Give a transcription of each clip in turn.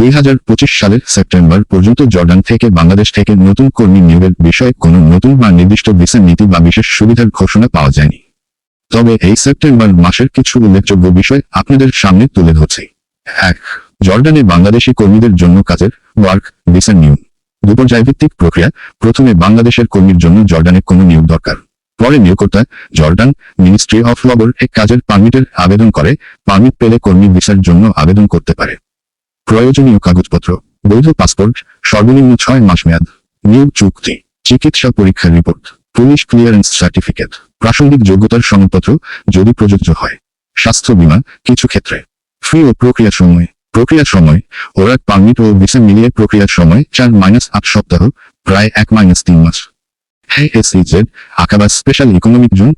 দুই হাজার পঁচিশ সালের সেপ্টেম্বর পর্যন্ত জর্ডান থেকে বাংলাদেশ থেকে নতুন কর্মী নিয়োগের বিষয়ে কোনো নতুন বা নির্দিষ্ট ভিসা নীতি বা বিশেষ সুবিধার ঘোষণা পাওয়া যায়নি। তবে এই সেপ্টেম্বর মাসের কিছু উল্লেখযোগ্য বিষয় আপনাদের সামনে তুলে ধরছি। এক, জর্ডানে বাংলাদেশি কর্মীদের জন্য কাজের ওয়ার্ক ভিসা নিয়ম। দুপর্যায়ভিত্তিক প্রক্রিয়া। প্রথমে বাংলাদেশের কর্মীর জন্য জর্ডানে কোনো নিয়োগ দরকার। পরে নিয়োগকর্তা জর্ডান মিনিস্ট্রি অফ লবর এক কাজের পারমিটের আবেদন করে, পারমিট পেলে কর্মী ভিসার জন্য আবেদন করতে পারে। প্রয়োজনীয় কাগজপত্র, বৈধ পাসপোর্ট, সর্বনিম্ন ছয় মাস মেয়াদ, নিয়োগ চুক্তি, চিকিৎসা পরীক্ষার রিপোর্ট, পুলিশ ক্লিয়ারেন্স সার্টিফিকেট, প্রাসঙ্গিক যোগ্যতার সনদপত্র যদি প্রযোজ্য হয়। স্বাস্থ্য বীমা কিছু ক্ষেত্রে। ফ্রি ও প্রক্রিয়ার সময়। প্রক্রিয়ার সময়, ওরাক পারমিট ও ভিসা মিলিয়ে প্রক্রিয়ার সময় চার মাইনাস আট সপ্তাহ, প্রায় এক মাইনাস তিন মাস। SEZ Aqaba special economic zone,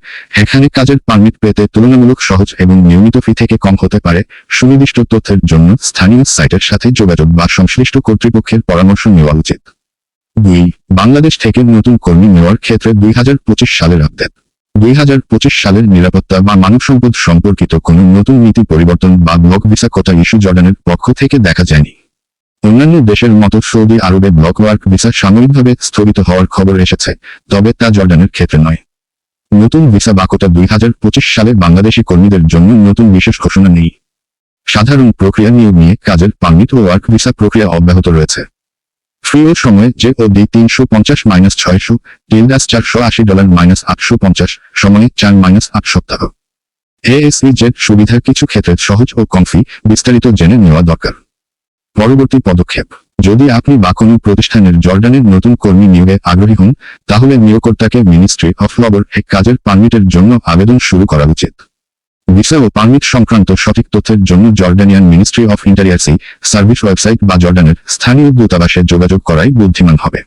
এখানে কাজের পারমিট পেতে তুলনামূলক সহজ এবং নিয়মিত ফি থেকে কম হতে পারে সুনির্দিষ্ট তথ্যের জন্য স্থানীয় সাইটের সাথে যোগাযোগ বা সংশ্লিষ্ট কর্তৃপক্ষের পরামর্শ নেওয়া উচিত। দুই, বাংলাদেশ থেকে নতুন কর্মী নেওয়ার ক্ষেত্রে দুই হাজার পঁচিশ সালের আপডেট। দুই হাজার পঁচিশ সালের নিরাপত্তা বা মানব সম্পদ সম্পর্কিত কোনো নতুন নীতি পরিবর্তন বা ব্লক ভিসা কোটা ইস্যু জর্ডানের পক্ষ থেকে দেখা যায়নি। অন্যান্য দেশের মতো সৌদি আরবে ব্লক ওয়ার্ক ভিসা সাময়িকভাবে স্থগিত হওয়ার খবর এসেছে, তবে তা জর্ডানের ক্ষেত্রে নয়। নতুন ভিসা বা কোটা দুই সালে বাংলাদেশি কর্মীদের জন্য নতুন বিশেষ ঘোষণা নেই। সাধারণ প্রক্রিয়া নিয়োগ নিয়ে কাজের পারমিট ও ওয়ার্ক ভিসা প্রক্রিয়া অব্যাহত রয়েছে। ফ্রিও সময়ে যে ও ডি তিনশো পঞ্চাশ মাইনাস ছয়শো টিলডাস চারশো আশি ডলার মাইনাস আটশো পঞ্চাশ, সময়ে চার মাইনাস আট সপ্তাহ। এএসই জেড সুবিধার কিছু ক্ষেত্রে সহজ ও কমফি বিস্তারিত জেনে নেওয়া দরকার। পরবর্তী পদক্ষেপ। যদি আপনি বা কোনো প্রতিষ্ঠানের জর্ডানের নতুন কর্মী নিয়োগে আগ্রহী হন, তাহলে নিয়োগকর্তাকে মিনিস্ট্রি অফ লবর এক কাজের পারমিটের জন্য আবেদন শুরু করা উচিত। ভিসা ও পারমিট সংক্রান্ত সঠিক তথ্যের জন্য জর্ডানিয়ান মিনিস্ট্রি অফ ইন্টারিয়ার্সি সার্ভিস ওয়েবসাইট বা জর্ডানের স্থানীয় দূতাবাসে যোগাযোগ করাই বুদ্ধিমান হবে।